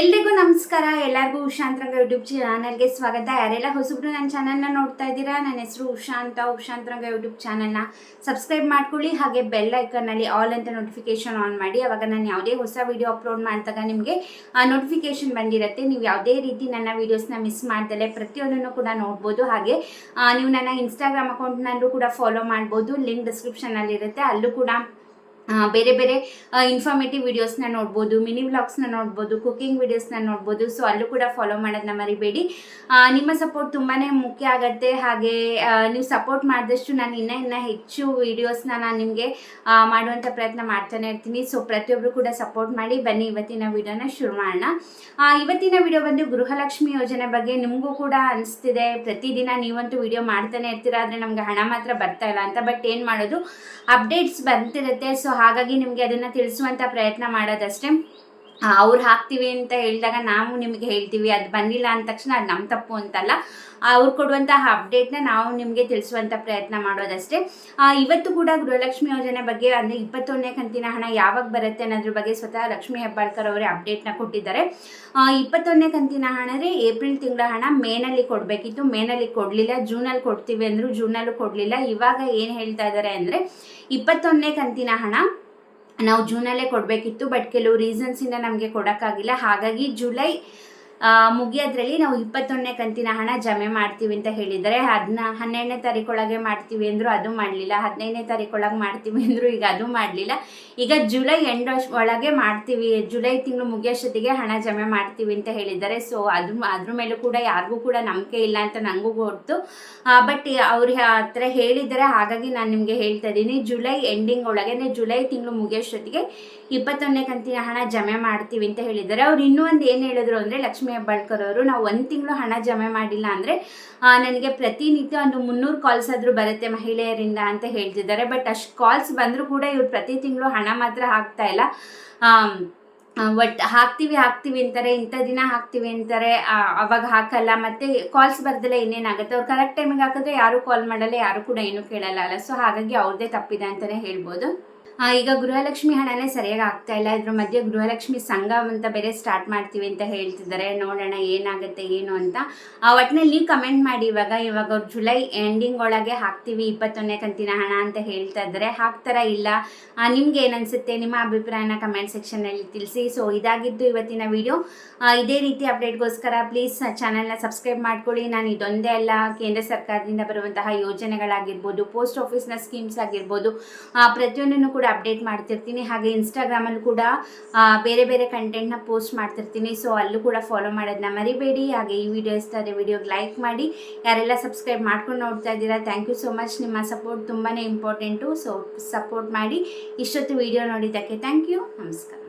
ಎಲ್ರಿಗೂ ನಮಸ್ಕಾರ. ಎಲ್ಲರಿಗೂ ಉಷಾಂತರಂಗ ಯೂಟ್ಯೂಬ್ ಚಾನಲ್ಗೆ ಸ್ವಾಗತ. ಯಾರೆಲ್ಲ ಹೊಸಬ್ರು ನನ್ನ ಚಾನಲ್ನ ನೋಡ್ತಾ ಇದ್ದೀರಾ, ನನ್ನ ಹೆಸರು ಉಷಾಂತ ಉಷಾಂತರಂಗ ಯೂಟ್ಯೂಬ್ ಚಾನಲ್ನ ಸಬ್ಸ್ಕ್ರೈಬ್ ಮಾಡ್ಕೊಳ್ಳಿ. ಹಾಗೆ ಬೆಲ್ ಐಕನ್ನಲ್ಲಿ ಆಲ್ ಅಂತ ನೋಟಿಫಿಕೇಶನ್ ಆನ್ ಮಾಡಿ. ಅವಾಗ ನಾನು ಯಾವುದೇ ಹೊಸ ವಿಡಿಯೋ ಅಪ್ಲೋಡ್ ಮಾಡಿದಾಗ ನಿಮಗೆ ನೋಟಿಫಿಕೇಶನ್ ಬಂದಿರುತ್ತೆ. ನೀವು ಯಾವುದೇ ರೀತಿ ನನ್ನ ವೀಡಿಯೋಸ್ನ ಮಿಸ್ ಮಾಡ್ದಲೆ ಪ್ರತಿಯೊಂದನ್ನು ಕೂಡ ನೋಡ್ಬೋದು. ಹಾಗೆ ನೀವು ನನ್ನ ಇನ್ಸ್ಟಾಗ್ರಾಮ್ ಅಕೌಂಟ್ನಲ್ಲೂ ಕೂಡ ಫಾಲೋ ಮಾಡ್ಬೋದು. ಲಿಂಕ್ ಡಿಸ್ಕ್ರಿಪ್ಷನಲ್ಲಿರುತ್ತೆ ಅಲ್ಲೂ ಕೂಡ ಬೇರೆ ಬೇರೆ ಇನ್ಫಾರ್ಮೇಟಿವ್ ವಿಡಿಯೋಸ್ನ ನೋಡ್ಬೋದು ಮಿನಿ ವ್ಲಾಗ್ಸ್ನ ನೋಡ್ಬೋದು ಕುಕಿಂಗ್ ವಿಡಿಯೋಸ್ನ ನೋಡ್ಬೋದು ಸೊ ಅಲ್ಲೂ ಕೂಡ ಫಾಲೋ ಮಾಡೋದನ್ನ ಮರಿಬೇಡಿ. ನಿಮ್ಮ ಸಪೋರ್ಟ್ ತುಂಬಾ ಮುಖ್ಯ ಆಗುತ್ತೆ. ಹಾಗೆ ನೀವು ಸಪೋರ್ಟ್ ಮಾಡಿದಷ್ಟು ನಾನು ಇನ್ನೂ ಇನ್ನೂ ಹೆಚ್ಚು ವೀಡಿಯೋಸ್ನ ನಾನು ನಿಮಗೆ ಮಾಡುವಂಥ ಪ್ರಯತ್ನ ಮಾಡ್ತಾನೆ ಇರ್ತೀನಿ. ಸೊ ಪ್ರತಿಯೊಬ್ಬರು ಕೂಡ ಸಪೋರ್ಟ್ ಮಾಡಿ ಬನ್ನಿ, ಇವತ್ತಿನ ವಿಡಿಯೋನ ಶುರು ಮಾಡೋಣ. ಇವತ್ತಿನ ವಿಡಿಯೋ ಬಂದು ಗೃಹಲಕ್ಷ್ಮಿ ಯೋಜನೆ ಬಗ್ಗೆ ನಿಮಗೂ ಕೂಡ ಅನಿಸ್ತಿದೆ. ಪ್ರತಿದಿನ ನೀವಂತೂ ವಿಡಿಯೋ ಮಾಡ್ತಾನೆ ಇರ್ತೀರ, ಆದರೆ ನಮ್ಗೆ ಹಣ ಮಾತ್ರ ಬರ್ತಾ ಇಲ್ಲ ಅಂತ. ಬಟ್ ಏನು ಮಾಡೋದು? ಅಪ್ಡೇಟ್ಸ್ ಬರ್ತಿರುತ್ತೆ ಸೊ ಹಾಗಾಗಿ ನಿಮಗೆ ಅದನ್ನು ತಿಳಿಸುವಂಥ ಪ್ರಯತ್ನ ಮಾಡೋದಷ್ಟೇ. ಅವ್ರು ಹಾಕ್ತೀವಿ ಅಂತ ಹೇಳಿದಾಗ ನಾವು ನಿಮಗೆ ಹೇಳ್ತೀವಿ, ಅದು ಬಂದಿಲ್ಲ ಅಂದ ತಕ್ಷಣ ಅದು ನಮ್ಮ ತಪ್ಪು ಅಂತಲ್ಲ. ಅವ್ರು ಕೊಡುವಂತಹ ಅಪ್ಡೇಟ್ನ ನಾವು ನಿಮಗೆ ತಿಳಿಸುವಂಥ ಪ್ರಯತ್ನ ಮಾಡೋದಷ್ಟೇ. ಇವತ್ತು ಕೂಡ ಗೃಹಲಕ್ಷ್ಮಿ ಯೋಜನೆ ಬಗ್ಗೆ ಅಂದರೆ ಇಪ್ಪತ್ತೊಂದನೇ ಕಂತಿನ ಹಣ ಯಾವಾಗ ಬರುತ್ತೆ ಅನ್ನೋದ್ರ ಬಗ್ಗೆ ಸ್ವತಃ ಲಕ್ಷ್ಮಿ ಹೆಬ್ಬಾಳ್ಕರ್ ಅವರೇ ಅಪ್ಡೇಟ್ನ ಕೊಟ್ಟಿದ್ದಾರೆ. ಇಪ್ಪತ್ತೊಂದನೇ ಕಂತಿನ ಹಣ ರೀ ಏಪ್ರಿಲ್ ತಿಂಗಳ ಹಣ ಮೇನಲ್ಲಿ ಕೊಡಬೇಕಿತ್ತು. ಮೇನಲ್ಲಿ ಕೊಡಲಿಲ್ಲ, ಜೂನಲ್ಲಿ ಕೊಡ್ತೀವಿ ಅಂದರು ಜೂನಲ್ಲೂ ಕೊಡಲಿಲ್ಲ. ಇವಾಗ ಏನು ಹೇಳ್ತಾ ಇದ್ದಾರೆ ಅಂದರೆ ಇಪ್ಪತ್ತೊಂದನೇ ಕಂತಿನ ಹಣ ನಾವು ಜೂನಲ್ಲೇ ಕೊಡಬೇಕಿತ್ತು ಬಟ್ ಕೆಲವು ರೀಸನ್ಸಿಂದ ನಮಗೆ ಕೊಡೋಕ್ಕಾಗಿಲ್ಲ. ಹಾಗಾಗಿ ಜುಲೈ ಮುಗಿಯೋದ್ರಲ್ಲಿ ನಾವು ಇಪ್ಪತ್ತೊಂದನೇ ಕಂತಿನ ಹಣ ಜಮೆ ಮಾಡ್ತೀವಿ ಅಂತ ಹೇಳಿದರೆ ಅದನ್ನ ಹನ್ನೆರಡನೇ ತಾರೀಕೊಳಗೆ ಮಾಡ್ತೀವಿ ಅಂದರು ಅದು ಮಾಡಲಿಲ್ಲ. ಹದಿನೈದನೇ ತಾರೀಕೊಳಗೆ ಮಾಡ್ತೀವಿ ಅಂದರು ಈಗ ಅದು ಮಾಡಲಿಲ್ಲ. ಈಗ ಜುಲೈ ಎಂಡ್ ಒಳಗೆ ಮಾಡ್ತೀವಿ. ಜುಲೈ ತಿಂಗಳು ಮುಗಿಯೋಷ್ಟೊತ್ತಿಗೆ ಹಣ ಜಮೆ ಮಾಡ್ತೀವಿ ಅಂತ ಹೇಳಿದ್ದಾರೆ. ಸೊ ಅದು ಅದ್ರ ಮೇಲೂ ಕೂಡ ಯಾರಿಗೂ ಕೂಡ ನಂಬಿಕೆ ಇಲ್ಲ ಅಂತ ನನಗೂ ಗೊತ್ತು. ಬಟ್ ಅವ್ರು ಆ ಥರ ಹಾಗಾಗಿ ನಾನು ನಿಮಗೆ ಹೇಳ್ತಾ ಇದ್ದೀನಿ. ಜುಲೈ ಎಂಡಿಂಗ್ ಒಳಗೆ ಜುಲೈ ತಿಂಗಳು ಮುಗಿಯೋಷ್ಟೊತ್ತಿಗೆ ಇಪ್ಪತ್ತೊಂದನೇ ಕಂತಿನ ಹಣ ಜಮೆ ಮಾಡ್ತೀವಿ ಅಂತ ಹೇಳಿದ್ದಾರೆ. ಅವ್ರು ಇನ್ನೂ ಒಂದು ಏನು ಹೇಳಿದ್ರು ಅಂದರೆ ಲಕ್ಷ್ಮೀ ಹೆಬ್ಬಾಳ್ಕರ್ ಅವರು, ನಾವು ಒಂದು ತಿಂಗಳು ಹಣ ಜಮೆ ಮಾಡಿಲ್ಲ ಅಂದರೆ ನನಗೆ ಪ್ರತಿನಿತ್ಯ ಒಂದು ಮುನ್ನೂರು ಕಾಲ್ಸ್ ಆದರೂ ಬರುತ್ತೆ ಮಹಿಳೆಯರಿಂದ ಅಂತ ಹೇಳ್ತಿದ್ದಾರೆ. ಬಟ್ ಅಷ್ಟು ಕಾಲ್ಸ್ ಬಂದರೂ ಕೂಡ ಇವ್ರು ಪ್ರತಿ ತಿಂಗಳು ಹಣ ಮಾತ್ರ ಹಾಕ್ತಾ ಇಲ್ಲ. ಒಟ್, ಹಾಕ್ತೀವಿ ಹಾಕ್ತೀವಿ ಅಂತಾರೆ, ಇಂಥ ದಿನ ಹಾಕ್ತೀವಿ ಅಂತಾರೆ ಅವಾಗ ಹಾಕಲ್ಲ. ಮತ್ತೆ ಕಾಲ್ಸ್ ಬರ್ದಲ್ಲ ಇನ್ನೇನಾಗುತ್ತೆ ಅವ್ರು ಕರೆಕ್ಟ್ ಟೈಮಿಗೆ ಹಾಕಿದ್ರೆ ಯಾರು ಕಾಲ್ ಮಾಡಲ್ಲ, ಯಾರು ಕೂಡ ಏನು ಕೇಳಲ್ಲ ಅಲ್ಲ. ಸೊ ಹಾಗಾಗಿ ಅವ್ರದ್ದೇ ತಪ್ಪಿದೆ ಅಂತಲೇ ಹೇಳ್ಬೋದು. ಈಗ ಗೃಹಲಕ್ಷ್ಮಿ ಹಣನೇ ಸರಿಯಾಗಿ ಆಗ್ತಾ ಇಲ್ಲ. ಇದ್ರ ಮಧ್ಯೆ ಗೃಹಲಕ್ಷ್ಮಿ ಸಂಘ ಅಂತ ಬೇರೆ ಸ್ಟಾರ್ಟ್ ಮಾಡ್ತೀವಿ ಅಂತ ಹೇಳ್ತಿದ್ದಾರೆ. ನೋಡೋಣ ಏನಾಗುತ್ತೆ ಏನು ಅಂತ. ಆ, ಒಟ್ಟಿನಲ್ಲಿ ಕಮೆಂಟ್ ಮಾಡಿ ಇವಾಗ. ಇವಾಗ ಜುಲೈ ಎಂಡಿಂಗ್ ಒಳಗೆ ಹಾಕ್ತೀವಿ ಇಪ್ಪತ್ತೊಂದನೇ ಕಂತಿನ ಹಣ ಅಂತ ಹೇಳ್ತಾ ಇದ್ದಾರೆ. ಹಾಕ್ತಾರ ಇಲ್ಲ? ನಿಮ್ಗೆ ಏನನ್ಸುತ್ತೆ ನಿಮ್ಮ ಅಭಿಪ್ರಾಯನ ಕಮೆಂಟ್ ಸೆಕ್ಷನಲ್ಲಿ ತಿಳಿಸಿ. ಸೊ ಇದಾಗಿದ್ದು ಇವತ್ತಿನ ವಿಡಿಯೋ ಇದೇ ರೀತಿ ಅಪ್ಡೇಟ್ಗೋಸ್ಕರ ಪ್ಲೀಸ್ ಚಾನಲ್ನ ಸಬ್ಸ್ಕ್ರೈಬ್ ಮಾಡ್ಕೊಳ್ಳಿ. ನಾನು ಇದೊಂದೇ ಅಲ್ಲ ಕೇಂದ್ರ ಸರ್ಕಾರದಿಂದ ಬರುವಂತಹ ಯೋಜನೆಗಳಾಗಿರ್ಬೋದು ಪೋಸ್ಟ್ ಆಫೀಸ್ನ ಸ್ಕೀಮ್ಸ್ ಆಗಿರ್ಬೋದು ಪ್ರತಿಯೊಂದನ್ನು ಕೂಡ ಅಪ್ಡೇಟ್ ಮಾಡ್ತಿರ್ತೀನಿ. ಹಾಗೆ ಇನ್ಸ್ಟಾಗ್ರಾಮಲ್ಲಿ ಕೂಡ ಬೇರೆ ಬೇರೆ ಕಂಟೆಂಟ್ನ ಪೋಸ್ಟ್ ಮಾಡ್ತಿರ್ತೀನಿ. ಸೊ ಅಲ್ಲೂ ಕೂಡ ಫಾಲೋ ಮಾಡೋದನ್ನ ಮರಿಬೇಡಿ. ಹಾಗೆ ಈ ವಿಡಿಯೋ ಇಷ್ಟ ವಿಡಿಯೋಗೆ ಲೈಕ್ ಮಾಡಿ. ಯಾರೆಲ್ಲ ಸಬ್ಸ್ಕ್ರೈಬ್ ಮಾಡ್ಕೊಂಡು ನೋಡ್ತಾ ಇದ್ದೀರಾ ಥ್ಯಾಂಕ್ ಯು ಸೊ ಮಚ್ ನಿಮ್ಮ ಸಪೋರ್ಟ್ ತುಂಬಾ ಇಂಪಾರ್ಟೆಂಟು ಸೊ ಸಪೋರ್ಟ್ ಮಾಡಿ. ಇಷ್ಟೊತ್ತು ವಿಡಿಯೋ ನೋಡಿದ್ದಕ್ಕೆ ಥ್ಯಾಂಕ್ ಯು ನಮಸ್ಕಾರ.